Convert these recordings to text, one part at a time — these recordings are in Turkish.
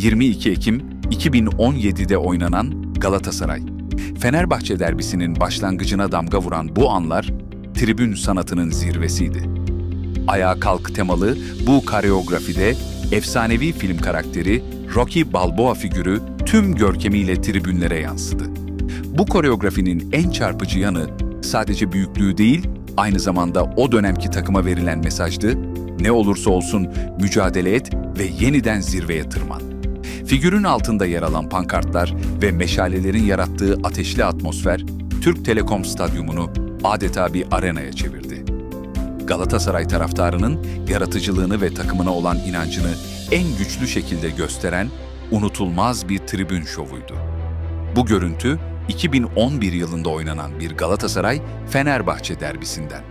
22 Ekim 2017'de oynanan Galatasaray. Fenerbahçe derbisinin başlangıcına damga vuran bu anlar tribün sanatının zirvesiydi. Ayağa kalk temalı bu koreografide efsanevi film karakteri Rocky Balboa figürü tüm görkemiyle tribünlere yansıdı. Bu koreografinin en çarpıcı yanı sadece büyüklüğü değil, aynı zamanda o dönemki takıma verilen mesajdı. Ne olursa olsun mücadele et ve yeniden zirveye tırman. Figürün altında yer alan pankartlar ve meşalelerin yarattığı ateşli atmosfer, Türk Telekom Stadyumunu adeta bir arenaya çevirdi. Galatasaray taraftarının yaratıcılığını ve takımına olan inancını en güçlü şekilde gösteren unutulmaz bir tribün şovuydu. Bu görüntü 2011 yılında oynanan bir Galatasaray-Fenerbahçe derbisinden.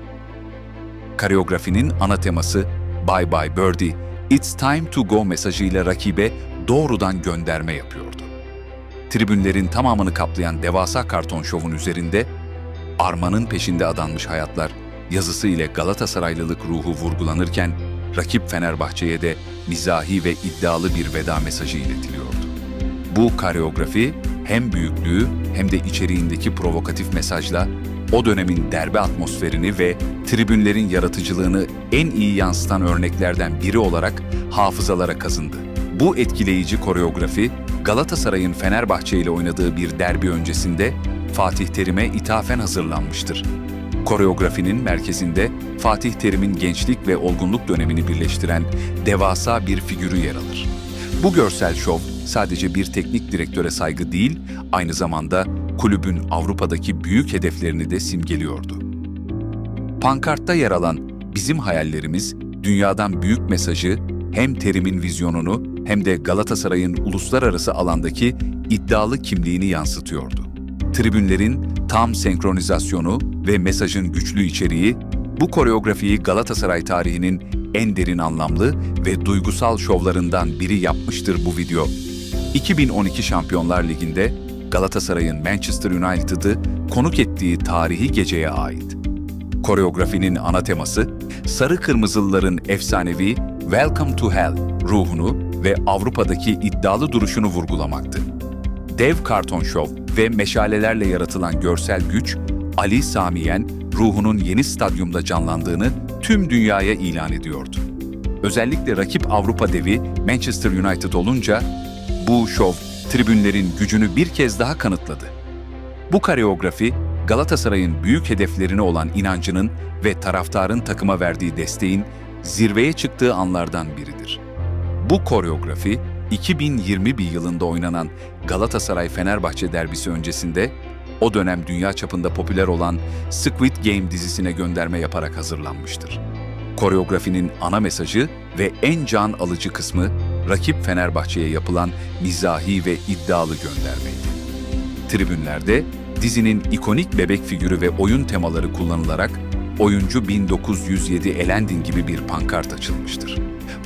Koreografinin ana teması Bye Bye Birdie, It's Time to Go mesajıyla rakibe doğrudan gönderme yapıyordu. Tribünlerin tamamını kaplayan devasa karton şovun üzerinde Armanın peşinde adanmış hayatlar yazısı ile Galatasaraylılık ruhu vurgulanırken rakip Fenerbahçe'ye de mizahi ve iddialı bir veda mesajı iletiliyordu. Bu koreografi hem büyüklüğü hem de içeriğindeki provokatif mesajla o dönemin derbe atmosferini ve tribünlerin yaratıcılığını en iyi yansıtan örneklerden biri olarak hafızalara kazındı. Bu etkileyici koreografi Galatasaray'ın Fenerbahçe ile oynadığı bir derbi öncesinde Fatih Terim'e ithafen hazırlanmıştır. Koreografinin merkezinde Fatih Terim'in gençlik ve olgunluk dönemini birleştiren devasa bir figürü yer alır. Bu görsel şov sadece bir teknik direktöre saygı değil, aynı zamanda kulübün Avrupa'daki büyük hedeflerini de simgeliyordu. Pankartta yer alan bizim hayallerimiz dünyadan büyük mesajı hem Terim'in vizyonunu hem de Galatasaray'ın uluslararası alandaki iddialı kimliğini yansıtıyordu. Tribünlerin tam senkronizasyonu ve mesajın güçlü içeriği bu koreografiyi Galatasaray tarihinin en derin anlamlı ve duygusal şovlarından biri yapmıştır bu video. 2012 Şampiyonlar Ligi'nde Galatasaray'ın Manchester United'ı konuk ettiği tarihi geceye ait. Koreografinin ana teması, Sarı Kırmızılıların efsanevi Welcome to Hell ruhunu ve Avrupa'daki iddialı duruşunu vurgulamaktı. Dev karton şov ve meşalelerle yaratılan görsel güç, Ali Samiyen ruhunun yeni stadyumda canlandığını tüm dünyaya ilan ediyordu. Özellikle rakip Avrupa devi Manchester United olunca bu şov tribünlerin gücünü bir kez daha kanıtladı. Bu koreografi Galatasaray'ın büyük hedeflerine olan inancının ve taraftarın takıma verdiği desteğin zirveye çıktığı anlardan biridir. Bu koreografi 2021 yılında oynanan Galatasaray-Fenerbahçe derbisi öncesinde o dönem dünya çapında popüler olan Squid Game dizisine gönderme yaparak hazırlanmıştır. Koreografinin ana mesajı ve en can alıcı kısmı rakip Fenerbahçe'ye yapılan mizahi ve iddialı göndermeydi. Tribünlerde dizinin ikonik bebek figürü ve oyun temaları kullanılarak oyuncu 1907 elendin gibi bir pankart açılmıştır.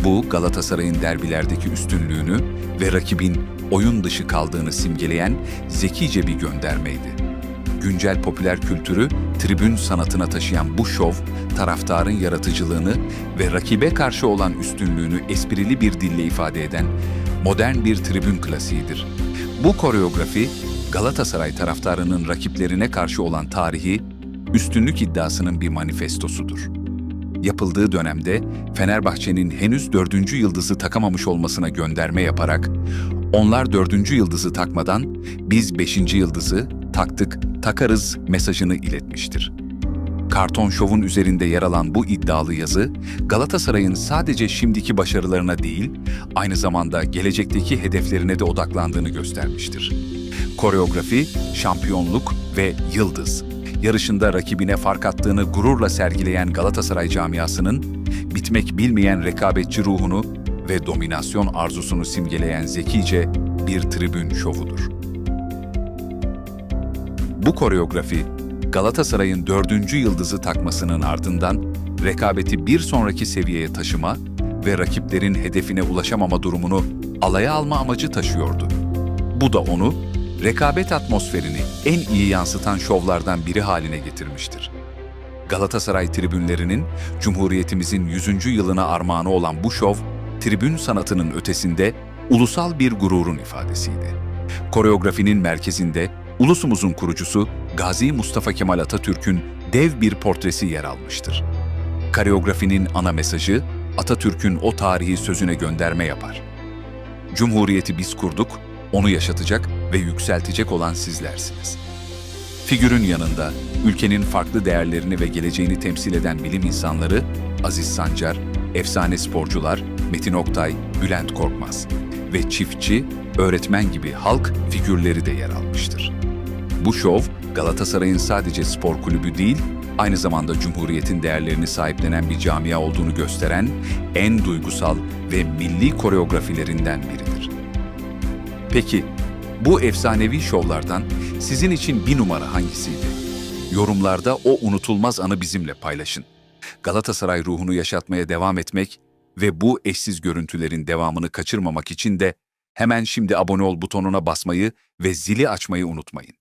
Bu Galatasaray'ın derbilerdeki üstünlüğünü ve rakibin oyun dışı kaldığını simgeleyen zekice bir göndermeydi. Güncel popüler kültürü tribün sanatına taşıyan bu şov, taraftarın yaratıcılığını ve rakibe karşı olan üstünlüğünü esprili bir dille ifade eden modern bir tribün klasiğidir. Bu koreografi Galatasaray taraftarının rakiplerine karşı olan tarihi, üstünlük iddiasının bir manifestosudur. Yapıldığı dönemde Fenerbahçe'nin henüz dördüncü yıldızı takamamış olmasına gönderme yaparak onlar dördüncü yıldızı takmadan biz beşinci yıldızı taktık, takarız mesajını iletmiştir. Karton Şov'un üzerinde yer alan bu iddialı yazı, Galatasaray'ın sadece şimdiki başarılarına değil, aynı zamanda gelecekteki hedeflerine de odaklandığını göstermiştir. Koreografi, şampiyonluk ve yıldız. Yarışında rakibine fark attığını gururla sergileyen Galatasaray camiasının, bitmek bilmeyen rekabetçi ruhunu ve dominasyon arzusunu simgeleyen zekice bir tribün şovudur. Bu koreografi, Galatasaray'ın dördüncü yıldızı takmasının ardından rekabeti bir sonraki seviyeye taşıma ve rakiplerin hedefine ulaşamama durumunu alaya alma amacı taşıyordu. Bu da onu rekabet atmosferini en iyi yansıtan şovlardan biri haline getirmiştir. Galatasaray tribünlerinin Cumhuriyetimizin 100. yılına armağanı olan bu şov, tribün sanatının ötesinde ulusal bir gururun ifadesiydi. Koreografinin merkezinde ulusumuzun kurucusu Gazi Mustafa Kemal Atatürk'ün dev bir portresi yer almıştır. Koreografinin ana mesajı Atatürk'ün o tarihi sözüne gönderme yapar. Cumhuriyeti biz kurduk, onu yaşatacak ve yükseltecek olan sizlersiniz. Figürün yanında ülkenin farklı değerlerini ve geleceğini temsil eden bilim insanları Aziz Sancar, efsane sporcular Metin Oktay, Bülent Korkmaz ve çiftçi, öğretmen gibi halk figürleri de yer almıştır. Bu şov Galatasaray'ın sadece spor kulübü değil, aynı zamanda Cumhuriyet'in değerlerini sahiplenen bir camia olduğunu gösteren en duygusal ve milli koreografilerinden biridir. Peki, bu efsanevi şovlardan sizin için bir numara hangisiydi? Yorumlarda o unutulmaz anı bizimle paylaşın. Galatasaray ruhunu yaşatmaya devam etmek ve bu eşsiz görüntülerin devamını kaçırmamak için de hemen şimdi abone ol butonuna basmayı ve zili açmayı unutmayın.